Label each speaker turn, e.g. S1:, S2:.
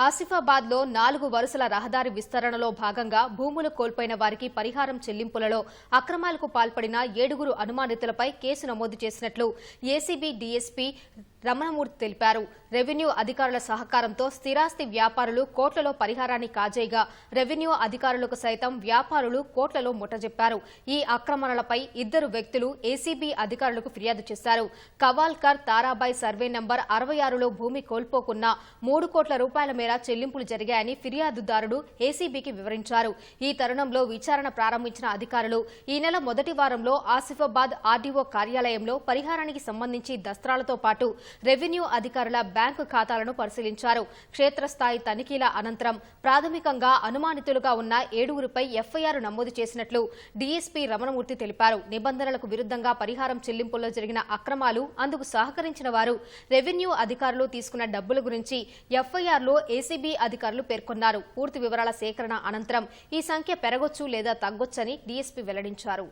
S1: ఆసిఫాబాద్లో నాలుగు వరుసల రహదారి విస్తరణలో భాగంగా భూములు కోల్పోయిన వారికి పరిహారం చెల్లింపులలో అక్రమాలకు పాల్పడిన ఏడుగురు అనుమానితులపై కేసు నమోదు చేసినట్లు ఏసీబీ డీఎస్పీ రమణమూర్తి తెలిపారు. రెవెన్యూ అధికారుల సహకారంతో స్థిరాస్తి వ్యాపారులు కోట్లలో పరిహారాన్ని కాజేయగా రెవెన్యూ అధికారులకు సైతం వ్యాపారులు కోట్లలో ముట్టజెప్పారు. ఈ ఆక్రమణలపై ఇద్దరు వ్యక్తులు ఏసీబీ అధికారులకు ఫిర్యాదు చేశారు. కవాల్కర్ తారాబాయ్ సర్వే నంబర్ అరవై ఆరులో భూమి కోల్పోకున్న మూడు కోట్ల రూపాయల మేర చెల్లింపులు జరిగాయని ఫిర్యాదుదారుడు ఏసీబీకి వివరించారు. ఈ తరుణంలో విచారణ ప్రారంభించిన అధికారులు ఈ నెల మొదటి వారంలో ఆసిఫాబాద్ ఆర్డీఓ కార్యాలయంలో పరిహారానికి సంబంధించి దస్త్రాలతో పాటు రెవెన్యూ అధికారుల బ్యాంకు ఖాతాలను పరిశీలించారు. క్షేత్రస్థాయి తనిఖీల అనంతరం ప్రాథమికంగా అనుమానితులుగా ఉన్న ఏడుగురిపై ఎఫ్ఐఆర్ నమోదు చేసినట్లు డీఎస్పీ రమణమూర్తి తెలిపారు. నిబంధనలకు విరుద్ధంగా పరిహారం చెల్లింపుల్లో జరిగిన అక్రమాలు అందుకు సహకరించిన వారు రెవెన్యూ అధికారులు తీసుకున్న డబ్బుల గురించి ఎఫ్ఐఆర్లో ఏసీబీ అధికారులు పేర్కొన్నారు. పూర్తి వివరాల సేకరణ అనంతరం ఈ సంఖ్య పెరగొచ్చు లేదా తగ్గొచ్చని డీఎస్పీ వెల్లడించారు.